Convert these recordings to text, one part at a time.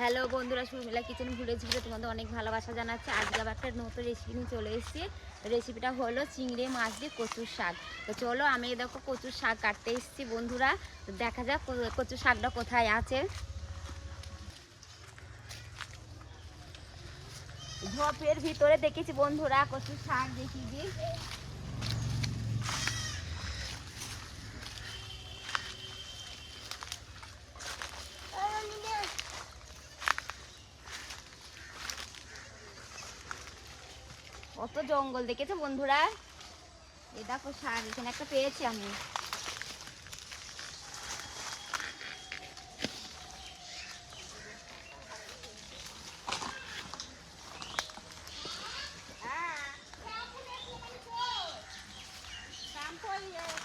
Hello বন্ধুরা সুরমিলা kitchen village ঘুরে তোমাদের অনেক ভালোবাসা জানাচ্ছে। আজকে আবার একটা নতুন রেসিপি নিয়ে চলে এসেছি। রেসিপিটা হলো চিংড়ি, মাছ দিয়ে কচুর শাক। তো চলো আমি দেখো কচুর শাক কাটতে এসেছি বন্ধুরা। দেখা যাক কচুর শাকটা কোথায় আছে। ঝোপের ভিতরে দেখেছি বন্ধুরা কচুর শাক, দেখি দিই কত জঙ্গল দেখেছ বন্ধুরা? এ দেখো সার এখানে একটা পেয়েছি আমি। তো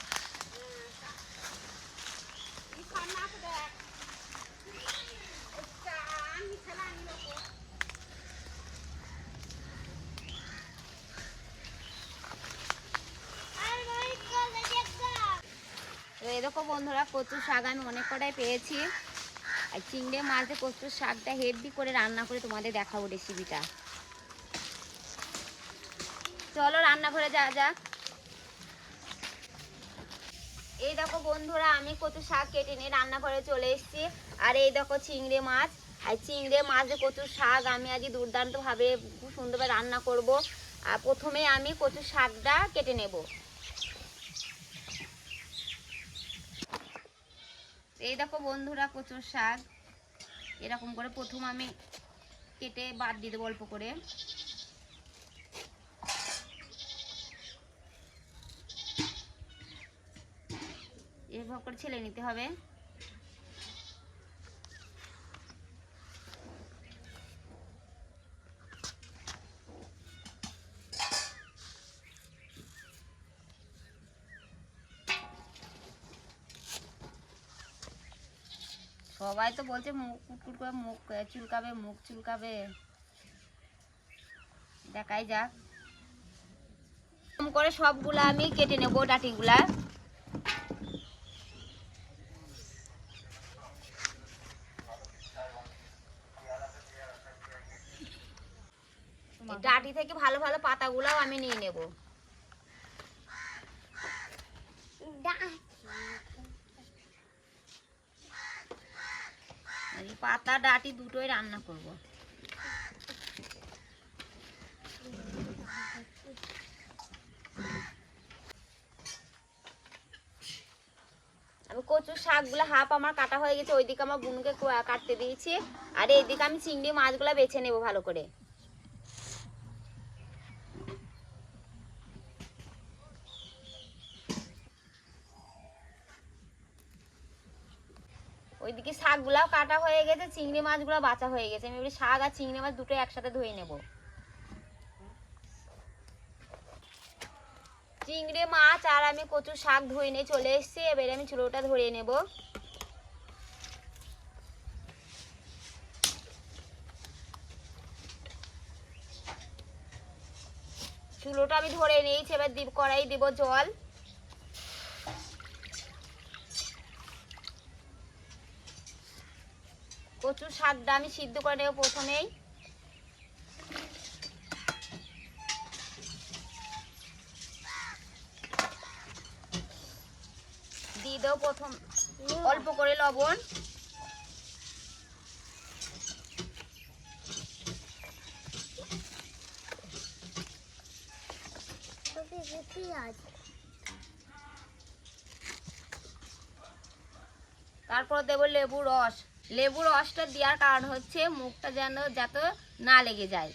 দেখো বন্ধুরা, কচুর শাক আমি অনেক কটাই পেয়েছি। আর চিংড়ি মাছ দিয়ে কচুর শাকটা হেভি করে রান্না করে তোমাদের দেখাবো রেসিপিটা চলো রান্নাঘরে যা যাক। এই দেখো বন্ধুরা, আমি কচু শাক কেটে নিয়ে রান্নাঘরে চলে এসেছি। আর এই দেখো চিংড়ি মাছ। আর চিংড়ি মাছ দিয়ে কচুর শাক আমি আজ দুর্দান্তভাবে খুব সুন্দরভাবে রান্না করব। আর প্রথমে আমি কচুর শাকটা কেটে নেব। এই দেখো বন্ধুরা কচুর শাক। এরকম করে প্রথম আমি কেটে বাদ দিয়ে দেবো অল্প করে। এভাবে করে ছেলে নিতে হবে। সবাই তো বলছে মুখ কুটকুট করে মুখ চুলকাবে মুখ চুলকাবে। দেখাই যাক। করে সবগুলা আমি কেটে নেব ডাটিগুলা। ডাটি থেকে ভালো ভালো পাতাগুলাও আমি নিয়ে নেব। পাতা ডাটি দুটোই রান্না করব। আমি কচুর শাকগুলো হাফ আমার কাটা হয়ে গেছে, ওইদিকে আমার বুনুকে কাটতে দিয়েছি। আর এইদিকে আমি চিংড়ি মাছগুলো বেছে নেব ভালো করে ওইদিকে শাকগুলাও কাটা হয়ে গেছে, চিংড়ি মাছগুলো বাঁচা হয়ে গেছে। আমি এবারে শাক আর চিংড়ি মাছ দুটো একসাথে ধুয়ে নেব। চিংড়ি মাছ আর আমি কচুর শাক ধুয়ে নিয়ে চলে এসেছি, এবারে আমি চুলোটা ধরিয়ে নেব। চুলোটা আমি ধরে নিয়েছি, এবার দিব কড়াই দিব জল। কচুর শাকটা আমি সিদ্ধ করে নেব প্রথমেই। দিয়ে দেবো প্রথম অল্প করে লবণ। তারপর দেব লেবু রস। লেবু রসটা দেওয়ার কারণ হচ্ছে মুখটা যেন যাতে না লেগে যায়।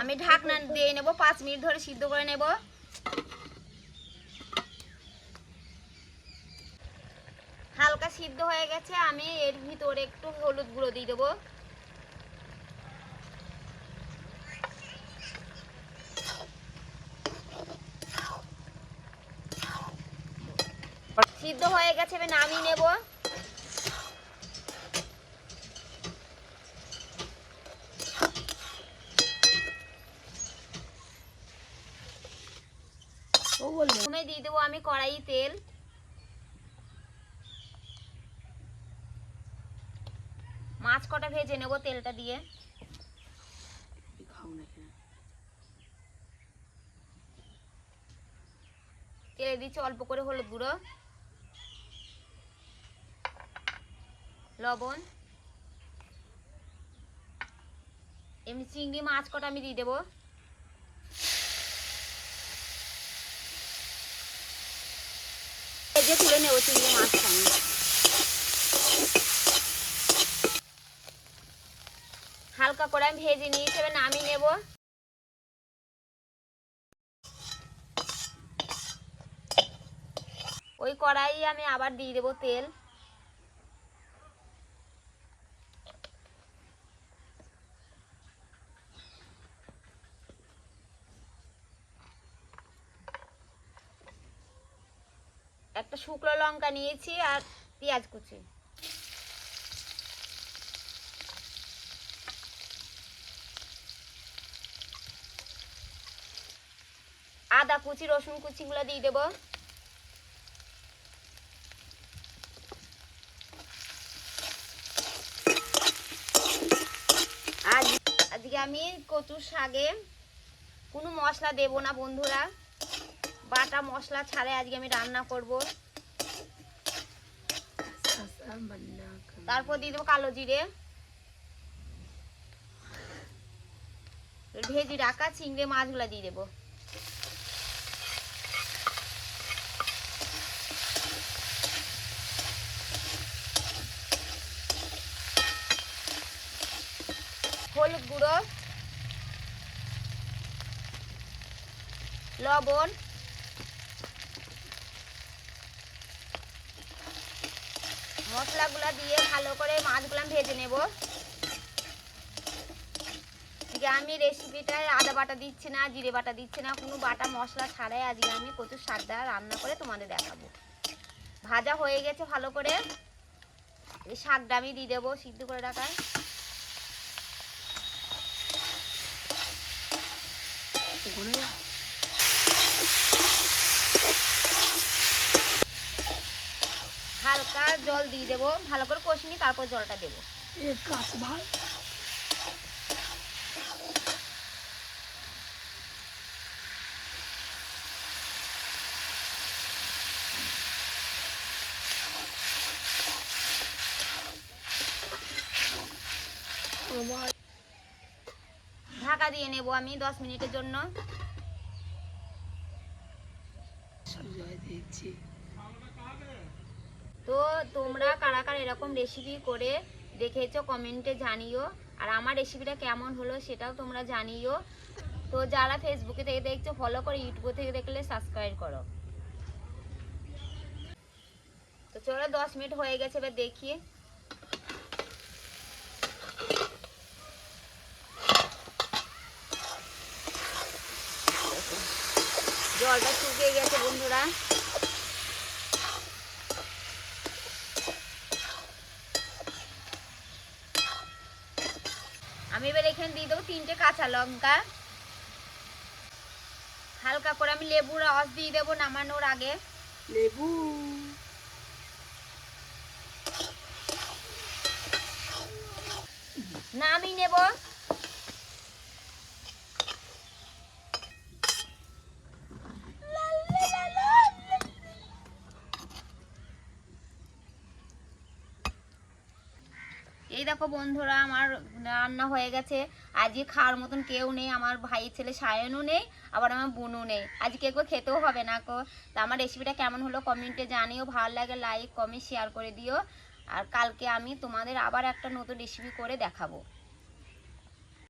আমি ঢাকনা দিয়ে নেব, পাঁচ মিনিট ধরে সিদ্ধ করে নেব। হালকা সিদ্ধ হয়ে গেছে, আমি এর ভিতরে একটু হলুদ গুঁড়ো দিয়ে দেবো। সিদ্ধ হয়ে গেছে, এবার নামিয়ে নেব। প্রথমে দিয়ে দেবো আমি কড়াই তেল। মাছ কটা ভেজে নেব তেলটা দিয়ে। তেলে দিচ্ছি অল্প করে হলুদ গুঁড়ো। লবণ। এমনি চিংড়ি মাছ কটা আমি দিয়ে দেবো। ভেজে তুলে নেব চিংড়ি মাছটা আমি হালকা করে আমি ভেজে নিয়েছি, এবার নামিয়ে নেব। ওই কড়াই আমি আবার দিয়ে দেবো তেল। একটা শুকনো লঙ্কা নিয়েছি আর পেঁয়াজ কুচি। আদা কুচি, রসুন কুচিগুলো দিয়ে দেবো। আজ আজকে আমি কচুর শাকে কোনো মশলা দেব না বন্ধুরা। বাটা মশলা ছাড়াই আজকে আমি রান্না করব। তারপর দিয়ে দেবো কালো জিরে ভেজি রাখা চিংড়ে মাছগুলো দিয়ে দেবো হলুদ গুঁড়ো, লবণ মশলাগুলো দিয়ে ভালো করে মাছগুলো ভেজে নেব। আজকে আমি রেসিপিটায় আদা বাটা দিচ্ছি না, জিরে বাটা দিচ্ছি না, কোনো বাটা মশলা ছাড়াই আজকে আমি কচুর শাকটা রান্না করে তোমাদের দেখাবো। ভাজা হয়ে গেছে ভালো করে। এই শাকটা আমি দিয়ে দেবো সিদ্ধ করে রাখা। ওখানে যা। হালকা জল দিয়ে দেবো ভালো করে কষিনি তারপর জলটা দেবো। ঢাকা দিয়ে নেব আমি দশ মিনিটের জন্য। তো তোমরা কারা কারা এরকম রেসিপি করে দেখেছ কমেন্টে জানিও। আর আমার রেসিপিটা কেমন হলো সেটাও তোমরা জানিও। তো যারা ফেসবুকে থেকে দেখছ ফলো করে ইউটিউব থেকে দেখলে সাবস্ক্রাইব করো। তো চলো দশ মিনিট হয়ে গেছে, এবার দেখি। জলটা শুকিয়ে গেছে বন্ধুরা। আমি এবার এখানে দিয়ে দেবো তিনটে কাঁচা লঙ্কা। হালকা করে আমি লেবুর রস দিয়ে দেবো নামানোর আগে। লেবু। নামিয়ে নেব এই দেখো বন্ধুরা, আমার রান্না হয়ে গেছে। আজকে খাওয়ার মতন কেউ নেই, আমার ভাইয়ের ছেলে সায়নও নেই, আবার আমার বোনও নেই। আজকে কেউ খেতেও হবে না কো তা আমার রেসিপিটা কেমন হলো কমেন্টে জানিও, ভালো লাগে লাইক কমেন্ট শেয়ার করে দিও। আর কালকে আমি তোমাদের আবার একটা নতুন রেসিপি করে দেখাবো।